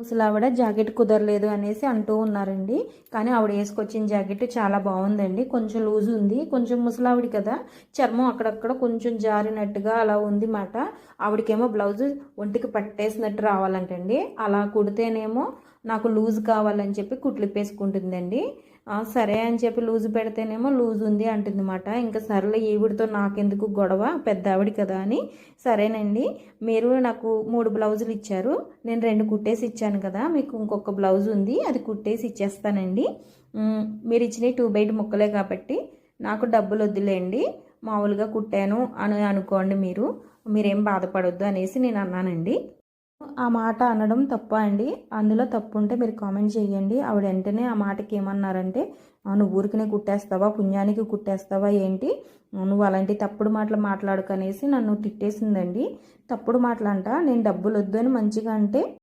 అసలు ఆవిడ జాకెట్ కుదరలేదు అనేసి అంటూ ఉన్నారండి. కానీ ఆవిడ వేసుకొచ్చిన జాకెట్ చాలా బాగుందండి. కొంచెం లూజ్ ఉంది. కొంచెం ముసలావిడి కదా. చర్మం అక్కడక్కడ కొంచెం జారినట్టుగా అలా ఉంది మాట ఆవిడకేమో బ్లౌజ్ ఒంటికి పట్టేసినట్టు రావాలంటండి. అలా కుడితేనేమో నాకు లూజ్ కావాలని చెప్పి కుట్లిప్పేసుకుంటుందండి సరే అని చెప్పి లూజ్ పెడితేనేమో లూజ్ ఉంది అంటుంది ఇంకా సరేలే ఈవిడితో నాకెందుకు గొడవ? పెద్ద ఆవిడ కదా అని. సరేనండి మీరు నాకు మూడు బ్లౌజులు ఇచ్చారు. నేను రెండు కుట్టేసి ఇచ్చాను కదా మీకు ఇంకొక బ్లౌజ్ ఉంది అది కుట్టేసి ఇచ్చేస్తానండి. మీరు ఇచ్చిన టూ బైట్ ముక్కలే కాబట్టి నాకు డబ్బులు వద్దులేండి. మామూలుగా కుట్టాను అని అనుకోండి మీరు. మీరేం బాధపడొద్దు అనేసి నేను అన్నానండి. ఆ మాట అనడం తప్ప అండి? అందులో తప్పు ఉంటే మీరు కామెంట్ చేయండి. ఆవిడ వెంటనే ఆ మాటకి ఏమన్నారంటే నువ్వు ఊరికనే కుట్టేస్తావా? పుణ్యానికి కుట్టేస్తావా? ఏంటి? నువ్వు అలాంటి తప్పుడు మాటలు మాట్లాడుకనేసి నన్ను తిట్టేసిందండి. తప్పుడు మాటలంట. నేను డబ్బులు వద్దు అని మంచిగా అంటే